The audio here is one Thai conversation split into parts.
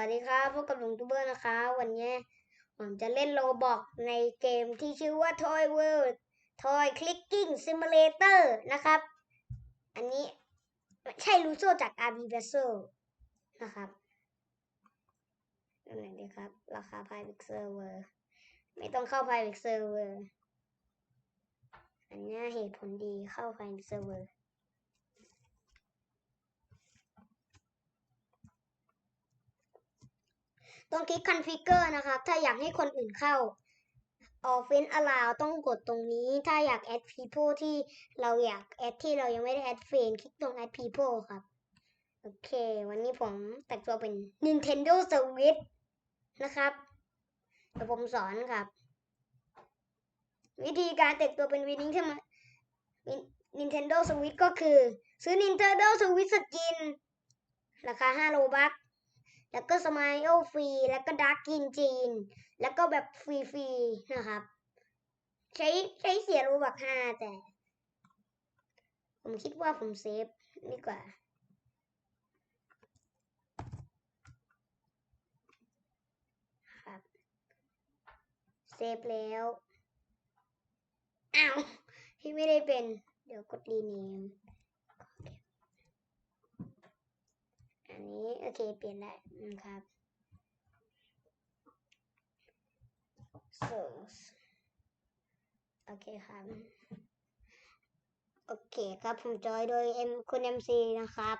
วัสดีครับพบกับลุงทูเบอร์นะคะ วันนี้ผมจะเล่นโลบอกในเกมที่ชื่อว่า Toy World Toy Clicking Simulator นะครับ อันนี้ไม่ใช่ลูโซจาก RB Vessel นะครับดูหนดีครับ ราคา Private Server ไม่ต้องเข้า Private Server อันนี้เหตุผลดีเข้า Private Server ต้องคลิก configure นะครับถ้าอยากให้คนอื่นเข้า offense allow ต้องกดตรงนี้ ถ้าอยาก add people ที่เราอยาก add ที่เรายังไม่ได้ add friend คลิกตรง add people ครับ โอเค วันนี้ผมแต่งตัวเป็น Nintendo Switch นะครับเดี๋ยวผมสอนครับ วิธีการแต่งตัวเป็นวินนิ่งขึ้นมา Nintendo Switch ก็คือ ซื้อ Nintendo Switch Skin ราคา 5 โลบัค แล้วก็สมายโอฟรีแล้วก็ดาร์กกินจีน แล้วก็แบบฟรีๆนะครับ ใช้ใช้เสียรูบักห้าแต่ ผมคิดว่าผมเซฟดีกว่าครับเซฟแล้วอ้าวพี่ไม่ได้เป็น เดี๋ยวกดรีเนม อันนี้โอเคเปลี่ยนได้นะครับ so โอเคครับ โอเคครับ ผมจอยโดย M คุณ MC นะครับ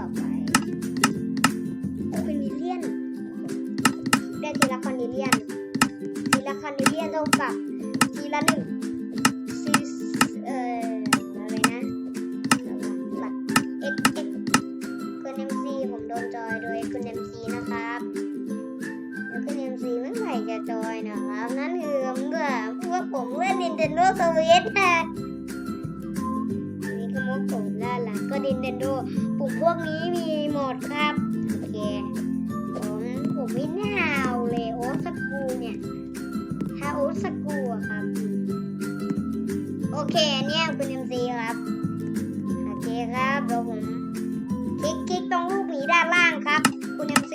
ต่อไปโอเป็นมิเลียนได้ทีละคอนดิเลียนทีละคอนดิเลียนเท่ากับทีละหนึ่งซีเอ่ออะไรนะหลัก x x คุณ MC ผมโดนจอยโดยคุณ MC นะครับแล้วคุณ MC เมื่อไหร่จะจอยนะครับ นั่นคือเมื่อเมื่อผมเล่น Nintendo Switch นะนนี้ก็มุกผมด้าหลังก็ Nintendo ปุ่มพวกนี้มีหมดครับ โอเคผมผมไม่น่าเอาเลยโอ๊ตสกูเนี่ย ถ้าโอ๊ตสกูอะครับ โอเคอันเนี่ยคุณ MC ครับ โอเคครับเดี๋ยวผมคลิกคลิกตรงรูปหมีด้านล่างครับ คุณ MC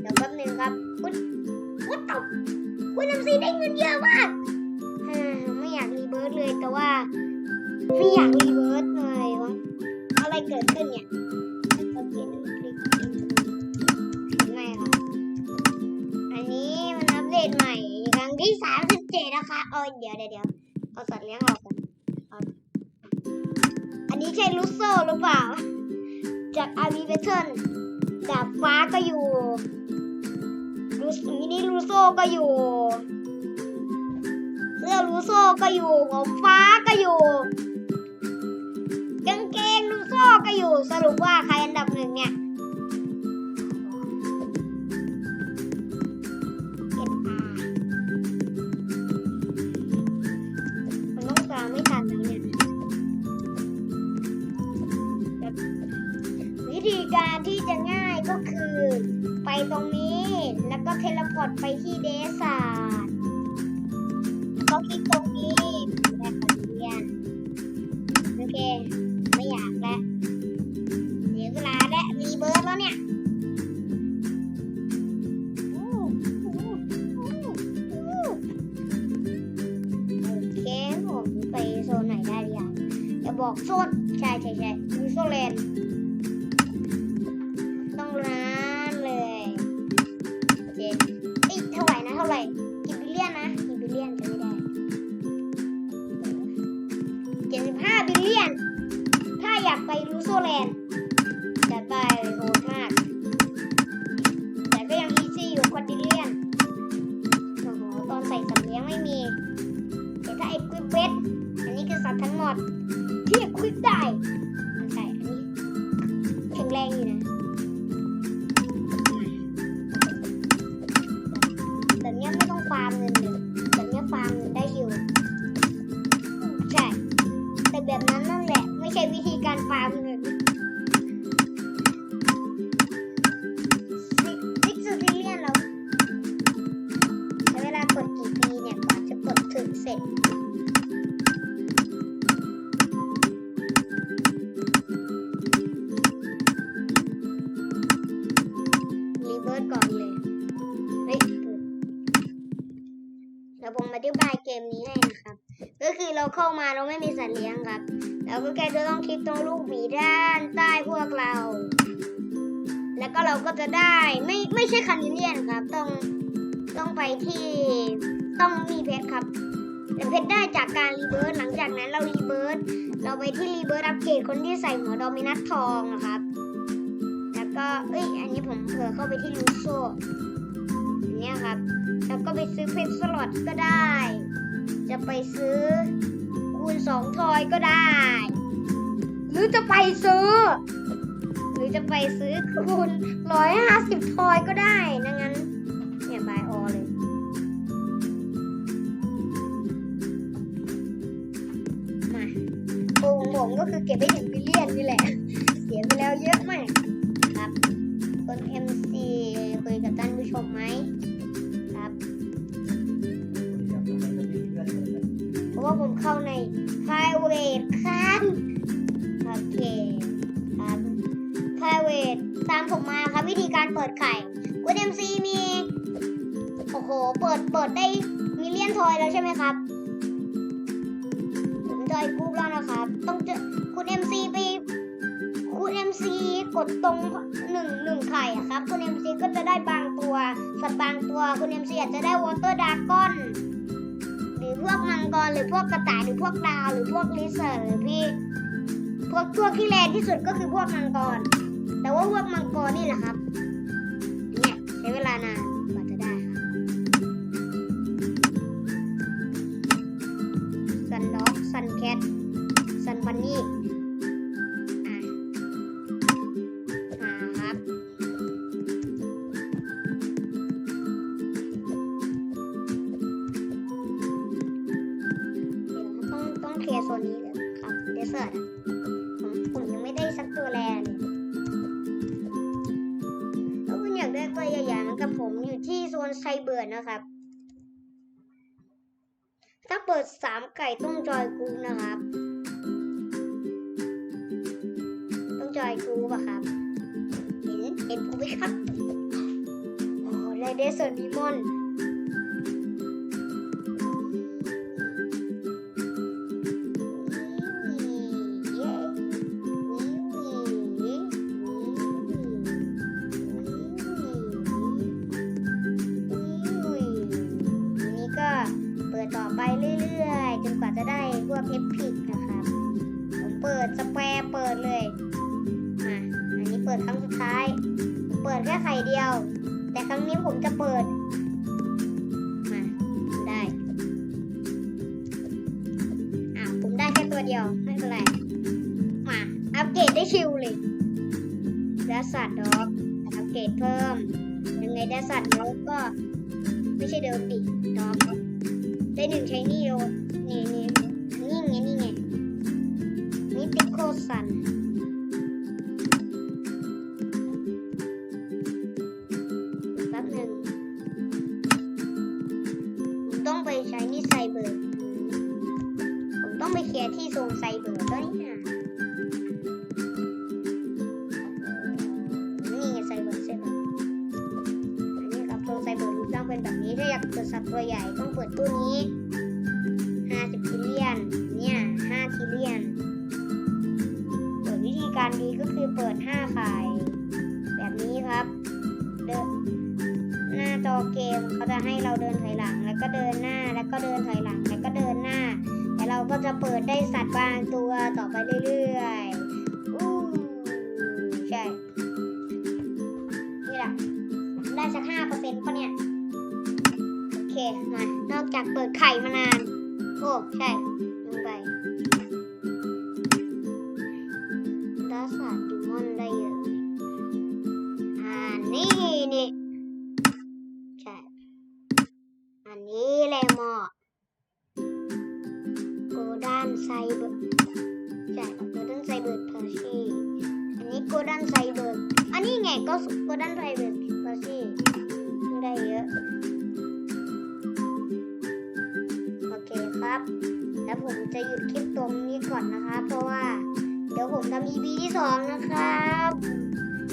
เดี๋ยวแป๊บหนึงครับคุณวัดตบคุณ MC ได้เงินเยอะมากไม่อยากรีเบิร์ดเลยแต่ว่าไม่อยากรีเบิร์ดเลยวะ เกิดขึ้นเนี่ยโอเคคลิกคลิกไม่ครับอันนี้มันอัปเดตใหม่ครั้งที่37นะคะโอ้ยเดี๋ยวเดี๋ยวเดี๋ยวเอาสัตว์เลี้ยงออกก่อนอันนี้ใช่ลูโซ่หรือเปล่า จากอาร์บีเบเทิลดาบฟ้าก็อยู่ลูมินิลูโซ่ก็อยู่เสื้อลูโซ่ก็อยู่ผมฟ้าก็อยู่ สรุปว่าใครอันดับหนึ่งเนี่ยเอ็นอามันต้องตามไม่ทันแล้วเนี่ยวิธีการที่จะง่ายก็คือไปตรงนี้ แล้วก็เทเลพอร์ตไปที่เดซาร์ก็คลิกต อเคผมไปโซนไหนได้หรือยังเดี๋ยวบอกโซดใช่ใช่ใช่ลูโซเลนต้องร้านเลยโอเคอ้ยเท่าไหร่นะเท่าไหร่กี่บิลเลียนนะกี่บิลเลียนจะไม่ได้เจ็ดสิบห้าบิลเลียน ถ้าอยากไปรูโซแลนด์ แมาเราไม่มีสัตว์เลี้ยงครับเราก็แค่จะต้องคลิกตรงลูกหมีด้านใต้พวกเรา แล้วก็เราก็จะได้ไม่ไม่ใช่คันเลียนครับ ต้องต้องไปที่ต้องมีเพชรครับแต่เพชรได้จากการรีเบิร์ตหลังจากนั้นเรารีเบิร์ตเราไปที่รีเบิร์ตอัปเกรดคนที่ใส่หัวโดมินัสทองนะครับ แล้วก็เอ้ยอันนี้ผมเผลอเข้าไปที่ลูโซอันเนี้ยครับ แล้วก็ไปซื้อเพชรสล็อตก็ได้ จะไปซื้อ ณสองทอยก็ได้ หรือจะไปซื้อ หรือจะไปซื้อคูณร้อยห้าสิบทอยก็ได้นะงั้นเนี่ยบายออเลย มาโกงผมก็คือเก็บไปถึงบิลเลียนนี่แหละ ตามผมมาครับวิธีการเปิดไข่คุณ MC มี โอ้โห เปิดเปิดได้มิเลียนทอยแล้วใช่ไหมครับ ผมจอยกรุ๊ปแล้วนะครับ ต้องเจอคุณ MC ไปคุณ MC กดตรงหนึ่งหนึ่งไข่อะครับ คุณ MC ก็จะได้บางตัว สัตว์บางตัวคุณ MC อาจจะได้วอเตอร์ดากอนหรือพวกมังกรหรือพวกกระต่ายหรือพวกดาว หรือพวกลิเซอร์หรือพี่พวกพวกที่แรงที่สุดก็คือพวกมังกร แต่ว่าพวกมังกรนี่แหละครับ เนี่ยใช้เวลานานกว่าจะได้ครับซันด็อกซันแคทซันบันนี่ ตัวใหญ่ๆเหมือนกับผมอยู่ที่โซนไซเบอร์นนะครับ ถ้าเปิดสามไก่ต้องจอยกูนะครับ ต้องจอยกูป่ะครับ เห็นเห็นผมไหมครับ โอ้ได้เดสเซอร์ดีมอน ดครั้งสุดท้าย เปิดแค่ไข่เดียว แต่ครั้งนี้ผมจะเปิด มาได้อ้าผมได้แค่ตัวเดียว ไม่เป็นไร มาอัปเกรดได้ชิวเลยดัสสัตด็อกอัปเกรดเพิ่ม ยังไงดัสสัตด็อกก็ ไม่ใช่เดิมดิด็อกได้หนึ่งใช้นี่โดนี่นี่นี่ ลียร์ที่เบอร์ด้วยเนี่ยนี่ไงไซเบอร์ใช่ไหมอันนี้ครับโซนไซเบอร์รูปร่างเป็นแบบนี้ถ้าอยากเปิดสัตว์ตัวใหญ่ต้องเปิดตู้นี้50ทิเลียนเนี่ย5ทิเลียนเปิดวิธีการดีก็คือเปิด5ไฟล์แบบนี้ครับเดินหน้าจอเกมเขาจะให้เราเดินถอยหลัง แล้วก็เดินหน้าแล้วก็เดินถอยหลัง แล้วก็เดินหน้า เราก็จะเปิดได้สัตว์บางตัวต่อไปเรื่อยๆอู้ใช่ นี่แหละ ได้สักห้าเปอร์เซ็นต์ปะเนี่ย โอเค มา นอกจากเปิดไข่มานาน โอ้ ใช่ ดันไซเบิร์กอันนี้ไงก็กดันไซเบิร์กมาสิได้เยอะ โอเคครับ แล้วผมจะหยุดคลิปตรงนี้ก่อนนะคะเพราะว่า เดี๋ยวผมทำ EP ที่สองนะครับ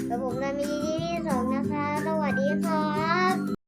เดี๋ยวผมจะมี EP ที่สองนะคะ สวัสดีครับ